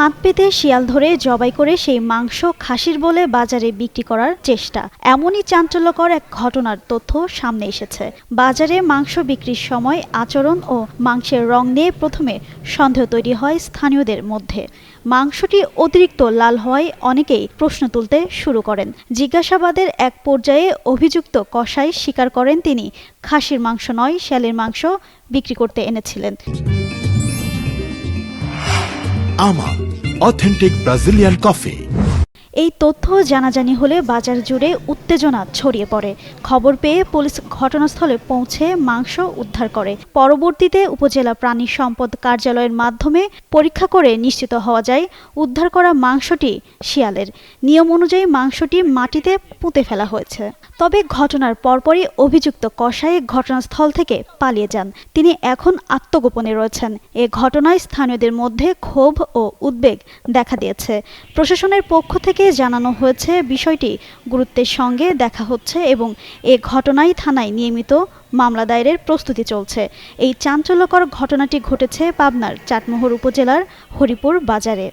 ফাঁদ পেতে শিয়াল ধরে জবাই করে সেই মাংস খাসির বলে বাজারে বিক্রি করার চেষ্টা। এমনই চাঞ্চল্যকর এক ঘটনার তথ্য সামনে এসেছে। বাজারে মাংস বিক্রির সময় আচরণ ও মাংসের রং নিয়ে প্রথমে সন্দেহ তৈরি হয় স্থানীয়দের মধ্যে। মাংসটি অতিরিক্ত লাল হওয়ায় অনেকেই প্রশ্ন তুলতে শুরু করেন। জিজ্ঞাসাবাদের এক পর্যায়ে অভিযুক্ত কষাই স্বীকার করেন তিনি, খাসির মাংস নয়, শ্যালের মাংস বিক্রি করতে এনেছিলেন। আমা authentic Brazilian coffee. এই তথ্য জানাজানি হলে বাজার জুড়ে উত্তেজনা ছড়িয়ে পড়ে। খবর পেয়ে পুলিশ ঘটনাস্থলে পৌঁছে মাংস উদ্ধার করে। পরবর্তীতে উপজেলা প্রাণী সম্পদ কার্যালয়ের মাধ্যমে পরীক্ষা করে নিশ্চিত হওয়া যায়, উদ্ধার করা মাংসটি শিয়ালের। নিয়ম অনুযায়ী মাংসটি মাটিতে পুঁতে ফেলা হয়েছে। তবে ঘটনার পরপরই অভিযুক্ত কসাই ঘটনাস্থল থেকে পালিয়ে যান। তিনি এখন আত্মগোপনে রয়েছেন। এ ঘটনায় স্থানীয়দের মধ্যে ক্ষোভ ও উদ্বেগ দেখা দিয়েছে। প্রশাসনের পক্ষ থেকে জানানো হয়েছে, বিষয়টি গুরুত্বের সঙ্গে দেখা হচ্ছে এবং এ ঘটনায় থানায় নিয়মিত মামলা দায়েরের প্রস্তুতি চলছে। এই চাঞ্চল্যকর ঘটনাটি ঘটেছে পাবনার চাটমোহর উপজেলার হরিপুর বাজারে।